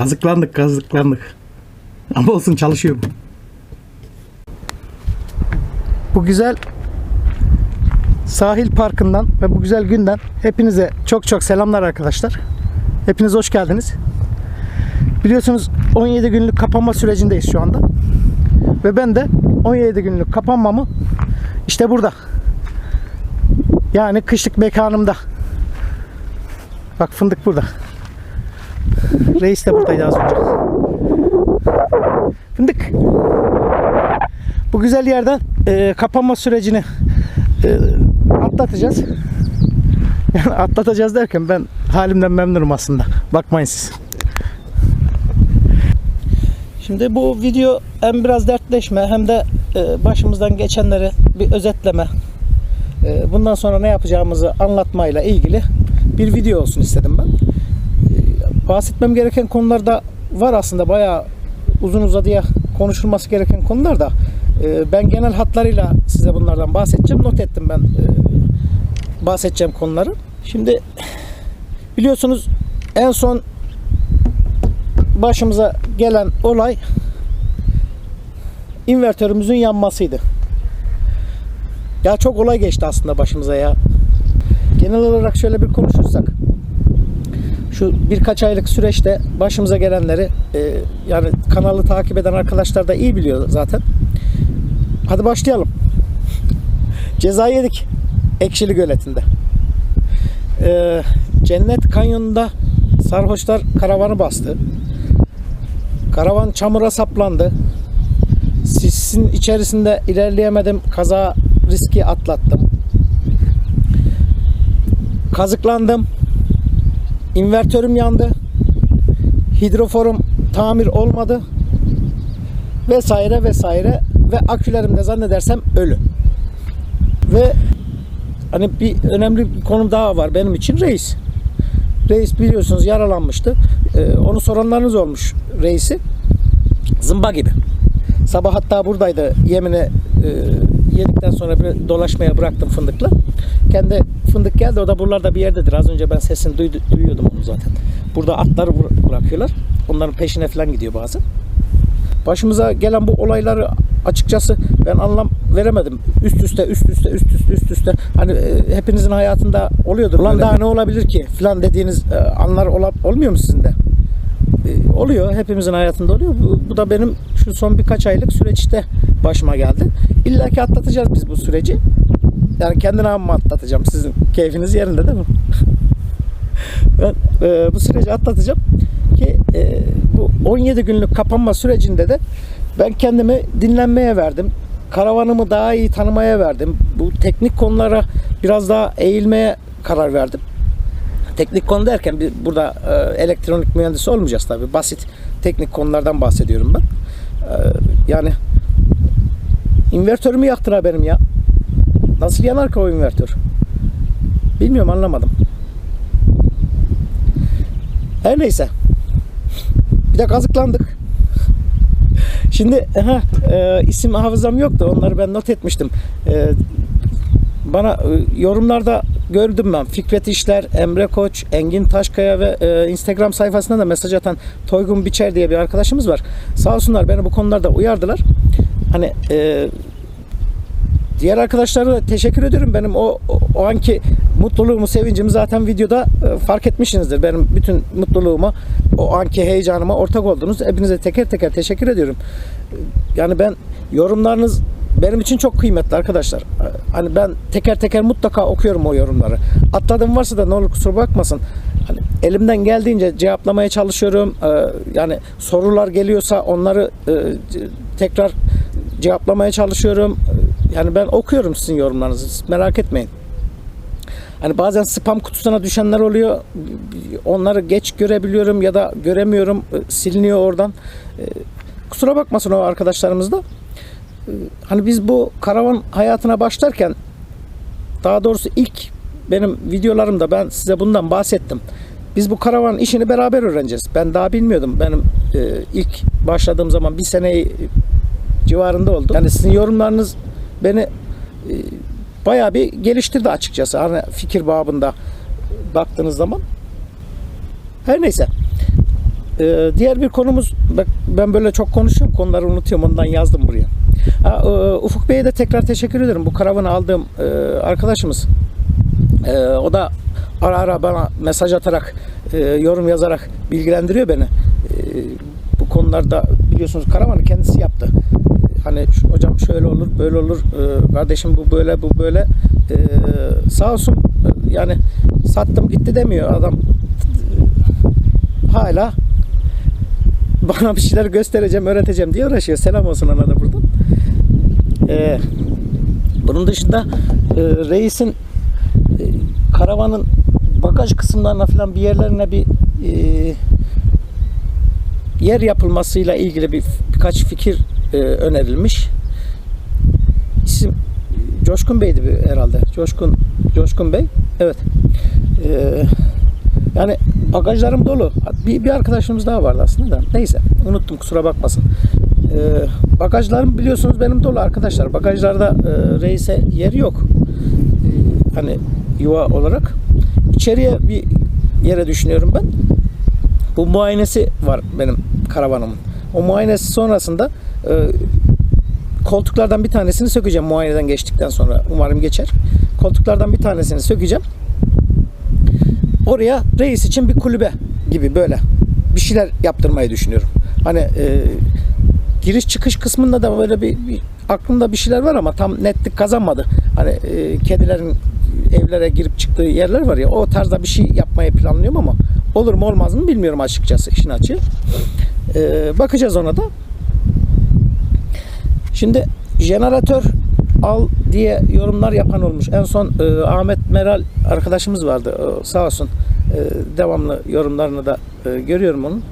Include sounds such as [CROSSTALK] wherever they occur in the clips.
Kazıklandık kazıklandık. Ama olsun çalışıyor bu. Bu güzel sahil parkından ve bu güzel günden hepinize çok çok selamlar arkadaşlar. Hepiniz hoş geldiniz. Biliyorsunuz 17 günlük kapanma sürecindeyiz şu anda. Ve ben de 17 günlük kapanmamı işte burada. Yani kışlık mekanımda. Bak fındık burada. Reis de buradaydı az önce. Fındık. Bu güzel yerden e, kapanma sürecini e, atlatacağız. Yani atlatacağız derken ben halimden memnunum aslında. Bakmayın siz. Şimdi bu video hem biraz dertleşme hem de e, başımızdan geçenleri bir özetleme. E, bundan sonra ne yapacağımızı anlatmayla ilgili bir video olsun istedim ben. Bahsetmem gereken konular da var aslında bayağı uzun uzadıya konuşulması gereken konular da e, ben genel hatlarıyla size bunlardan bahsedeceğim. Not ettim ben e, bahsedeceğim konuları. Şimdi biliyorsunuz en son başımıza gelen olay invertörümüzün yanmasıydı. Ya çok olay geçti aslında başımıza ya. Genel olarak şöyle bir konuşursak şu birkaç aylık süreçte başımıza gelenleri e, yani kanalı takip eden arkadaşlar da iyi biliyor zaten. Hadi başlayalım. [LAUGHS] Ceza yedik. Ekşili Göleti'nde. E, Cennet Kanyonu'nda sarhoşlar karavanı bastı. Karavan çamura saplandı. Sisin içerisinde ilerleyemedim. Kaza riski atlattım. Kazıklandım. İnvertörüm yandı. Hidroforum tamir olmadı. Vesaire vesaire ve akülerim de zannedersem ölü. Ve hani bir önemli bir konu daha var benim için reis. Reis biliyorsunuz yaralanmıştı. Ee, onu soranlarınız olmuş reisi. Zımba gibi. Sabah hatta buradaydı yemini e, yedikten sonra bir dolaşmaya bıraktım fındıkla. Kendi fındık geldi o da buralarda bir yerdedir. Az önce ben sesini duydu, duyuyordum onu zaten. Burada atları bıra- bırakıyorlar. Onların peşine falan gidiyor bazen. Başımıza gelen bu olayları açıkçası ben anlam veremedim. Üst üste üst üste üst üste üst üste hani e, hepinizin hayatında oluyordur. Ulan daha ne olabilir ki falan dediğiniz e, anlar ola, olmuyor mu sizin de? E, oluyor. Hepimizin hayatında oluyor. Bu, bu da benim şu son birkaç aylık süreçte başıma geldi. İlla ki atlatacağız biz bu süreci. Yani kendine amma atlatacağım. Sizin keyfiniz yerinde değil mi? [LAUGHS] ben e, bu süreci atlatacağım ki e, bu 17 günlük kapanma sürecinde de ben kendimi dinlenmeye verdim. Karavanımı daha iyi tanımaya verdim. Bu teknik konulara biraz daha eğilmeye karar verdim. Teknik konu derken bir, burada e, elektronik mühendisi olmayacağız tabii. Basit teknik konulardan bahsediyorum ben. E, yani invertörümü yaktılar benim ya. Nasıl yanar ki? Bilmiyorum anlamadım. Her neyse. Bir de kazıklandık. [LAUGHS] Şimdi aha, e, isim hafızam yoktu. Onları ben not etmiştim. E, bana e, yorumlarda gördüm ben. Fikret İşler, Emre Koç, Engin Taşkaya ve e, Instagram sayfasında da mesaj atan Toygun Biçer diye bir arkadaşımız var. Sağ olsunlar beni bu konularda uyardılar. Hani e, Diğer arkadaşlara da teşekkür ediyorum. Benim o, o, anki mutluluğumu, sevincimi zaten videoda e, fark etmişsinizdir. Benim bütün mutluluğuma, o anki heyecanıma ortak oldunuz. Hepinize teker teker teşekkür ediyorum. Yani ben yorumlarınız benim için çok kıymetli arkadaşlar. E, Hani ben teker teker mutlaka okuyorum o yorumları. Atladığım varsa da ne olur kusura bakmasın. Hani elimden geldiğince cevaplamaya çalışıyorum. E, Yani sorular geliyorsa onları tekrar cevaplamaya çalışıyorum. Yani ben okuyorum sizin yorumlarınızı. Merak etmeyin. Hani bazen spam kutusuna düşenler oluyor. Onları geç görebiliyorum ya da göremiyorum. E, Siliniyor oradan. E, Kusura bakmasın o arkadaşlarımız da. E, Hani biz bu karavan hayatına başlarken daha doğrusu ilk benim videolarımda ben size bundan bahsettim. Biz bu karavan işini beraber öğreneceğiz. Ben daha bilmiyordum. Benim ilk başladığım zaman bir seneyi civarında oldu. Yani sizin yorumlarınız beni e, bayağı bir geliştirdi açıkçası. Hani fikir babında baktığınız zaman. Her neyse. Ee, diğer bir konumuz ben böyle çok konuşuyorum konuları unutuyorum ondan yazdım buraya. E, Ufuk Bey'e de tekrar teşekkür ederim. Bu karavanı aldığım e, arkadaşımız. E, o da ara ara bana mesaj atarak e, yorum yazarak bilgilendiriyor beni. E, bu konularda biliyorsunuz karavanı kendisi yaptı. Hani hocam şöyle olur, böyle olur, e, kardeşim bu böyle, bu böyle. E, sağ olsun e, yani sattım gitti demiyor adam. E, hala bana bir şeyler göstereceğim, öğreteceğim diye uğraşıyor. Selam olsun ona da buradan. E, bunun dışında e, reisin e, karavanın bagaj kısımlarına falan bir yerlerine bir e, yer yapılmasıyla ilgili bir birkaç fikir e, önerilmiş. İsim Coşkun Bey'di herhalde. Coşkun Coşkun Bey. Evet. E, yani bagajlarım dolu. Bir, bir arkadaşımız daha vardı aslında da. Neyse unuttum kusura bakmasın. E, bagajlarım biliyorsunuz benim dolu arkadaşlar. Bagajlarda e, reise yeri yok. E, hani yuva olarak. İçeriye bir yere düşünüyorum ben. Bu muayenesi var benim karavanımın. O muayenesi sonrasında e, koltuklardan bir tanesini sökeceğim muayeneden geçtikten sonra. Umarım geçer. Koltuklardan bir tanesini sökeceğim. Oraya reis için bir kulübe gibi böyle bir şeyler yaptırmayı düşünüyorum. Hani e, giriş çıkış kısmında da böyle bir, bir aklımda bir şeyler var ama tam netlik kazanmadı. Hani e, kedilerin evlere girip çıktığı yerler var ya o tarzda bir şey yapmayı planlıyorum ama olur mu olmaz mı bilmiyorum açıkçası işin açığı. E, bakacağız ona da. Şimdi jeneratör al diye yorumlar yapan olmuş. En son e, Ahmet Meral arkadaşımız vardı. O, sağ olsun. E, devamlı yorumlarını da e, görüyorum onun.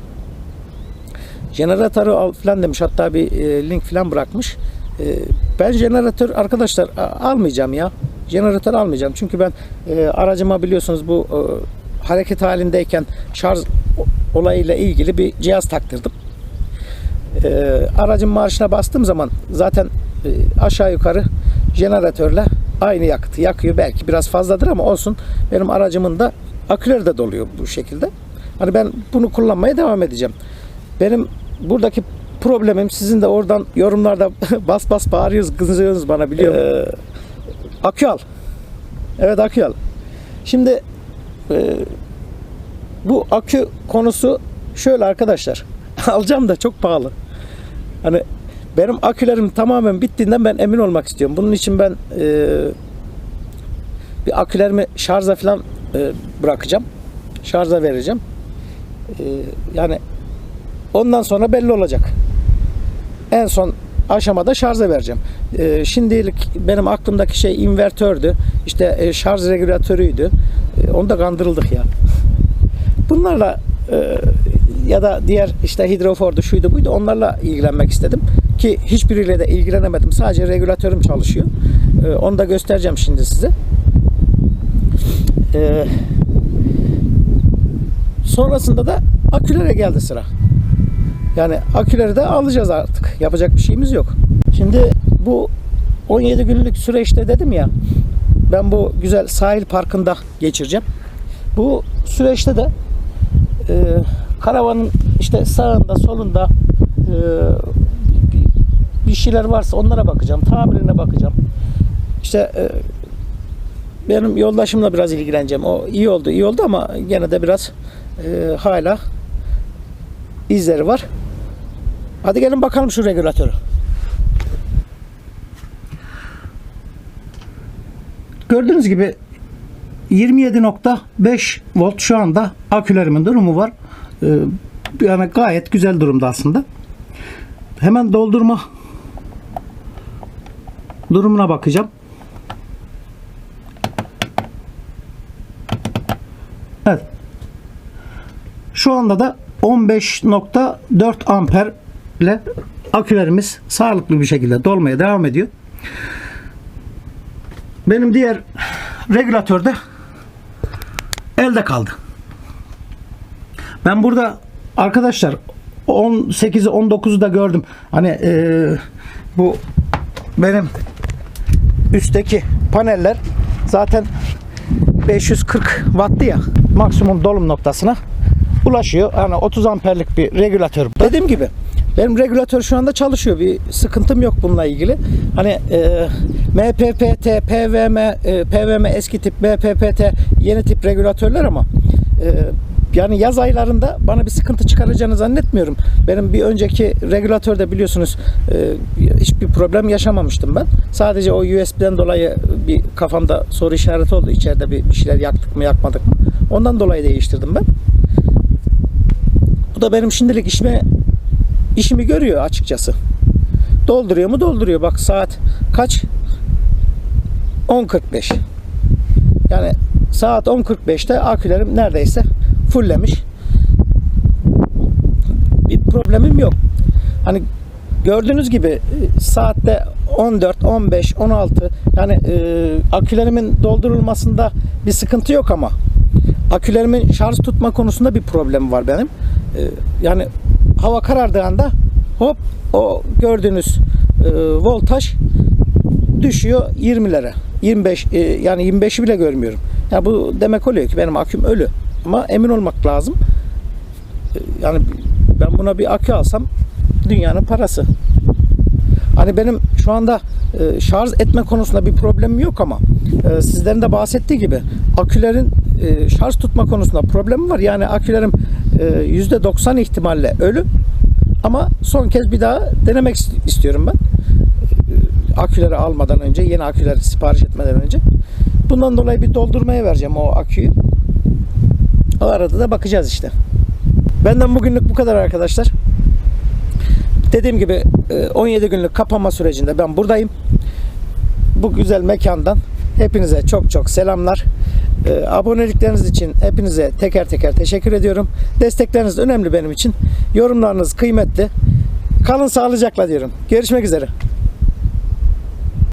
Jeneratörü al falan demiş. Hatta bir e, link falan bırakmış. E, ben jeneratör arkadaşlar almayacağım ya. Jeneratör almayacağım. Çünkü ben e, aracıma biliyorsunuz bu e, hareket halindeyken şarj olayıyla ilgili bir cihaz taktırdım. E, aracın marşına bastığım zaman zaten e, aşağı yukarı jeneratörle aynı yakıtı yakıyor. Belki biraz fazladır ama olsun. Benim aracımın da aküleri de doluyor bu şekilde. Hani ben bunu kullanmaya devam edeceğim. Benim buradaki problemim sizin de oradan yorumlarda [LAUGHS] bas bas bağırıyorsunuz, kızıyorsunuz bana biliyorum. Ee, akü al. Evet akü al. Şimdi e, bu akü konusu şöyle arkadaşlar. [LAUGHS] Alacağım da çok pahalı. Hani benim akülerim tamamen bittiğinden ben emin olmak istiyorum. Bunun için ben e, bir akülerimi şarja falan e, bırakacağım. Şarja vereceğim. E, yani ondan sonra belli olacak. En son aşamada şarja vereceğim. E, şimdilik benim aklımdaki şey invertördü. İşte e, şarj regülatörüydü. E, onu da kandırıldık ya. Bunlarla e, ya da diğer işte hidrofordu şuydu buydu onlarla ilgilenmek istedim. Ki hiçbiriyle de ilgilenemedim. Sadece regülatörüm çalışıyor. E, onu da göstereceğim şimdi size. E, sonrasında da akülere geldi sıra. Yani aküleri de alacağız artık. Yapacak bir şeyimiz yok. Şimdi bu 17 günlük süreçte dedim ya ben bu güzel sahil parkında geçireceğim. Bu süreçte de e, karavanın işte sağında solunda e, bir- şeyler varsa onlara bakacağım. Tamirine bakacağım. İşte e, benim yoldaşımla biraz ilgileneceğim. O iyi oldu, iyi oldu ama gene de biraz e, hala izleri var. Hadi gelin bakalım şu regülatörü. Gördüğünüz gibi 27.5 volt şu anda akülerimin durumu var. Ee, yani gayet güzel durumda aslında. Hemen doldurma durumuna bakacağım. Evet. Şu anda da 15.4 amper ile akülerimiz sağlıklı bir şekilde dolmaya devam ediyor. Benim diğer regülatör de elde kaldı. Ben burada arkadaşlar 18'i 19'u da gördüm. Hani eee, bu benim üstteki paneller zaten 540 watt'tı ya maksimum dolum noktasına ulaşıyor. Yani 30 amperlik bir regülatör. Dediğim gibi benim regülatör şu anda çalışıyor. Bir sıkıntım yok bununla ilgili. Hani e, MPPT, PWM, e, PWM eski tip, MPPT yeni tip regülatörler ama e, yani yaz aylarında bana bir sıkıntı çıkaracağını zannetmiyorum. Benim bir önceki regülatörde biliyorsunuz e, hiçbir problem yaşamamıştım ben. Sadece o USB'den dolayı bir kafamda soru işareti oldu. İçeride bir, bir şeyler yaktık mı yakmadık mı? Ondan dolayı değiştirdim ben. Bu da benim şimdilik işime işimi görüyor açıkçası. Dolduruyor mu? Dolduruyor. Bak saat kaç? 10.45. Yani saat 10.45'te akülerim neredeyse fulllemiş. Bir problemim yok. Hani gördüğünüz gibi e, saatte 14, 15, 16 yani e, akülerimin doldurulmasında bir sıkıntı yok ama akülerimin şarj tutma konusunda bir problem var benim. E, yani hava karardığında hop o gördüğünüz e, voltaj düşüyor 20'lere. 25 e, yani 25'i bile görmüyorum. Ya bu demek oluyor ki benim aküm ölü. Ama emin olmak lazım. E, Yani ben buna bir akü alsam dünyanın parası. Hani benim şu anda e, şarj etme konusunda bir problemim yok ama e, sizlerin de bahsettiği gibi akülerin e, şarj tutma konusunda problemi var. Yani akülerim %90 ihtimalle ölü. Ama son kez bir daha denemek ist- istiyorum ben. E, Aküleri almadan önce, yeni aküleri sipariş etmeden önce. Bundan dolayı bir doldurmaya vereceğim o aküyü. O arada da bakacağız işte. Benden bugünlük bu kadar arkadaşlar. Dediğim gibi e, 17 günlük kapanma sürecinde ben buradayım. Bu güzel mekandan hepinize çok çok selamlar. E, Abonelikleriniz için hepinize teker teker teşekkür ediyorum. Destekleriniz önemli benim için. Yorumlarınız kıymetli. Kalın sağlıcakla diyorum. Görüşmek üzere.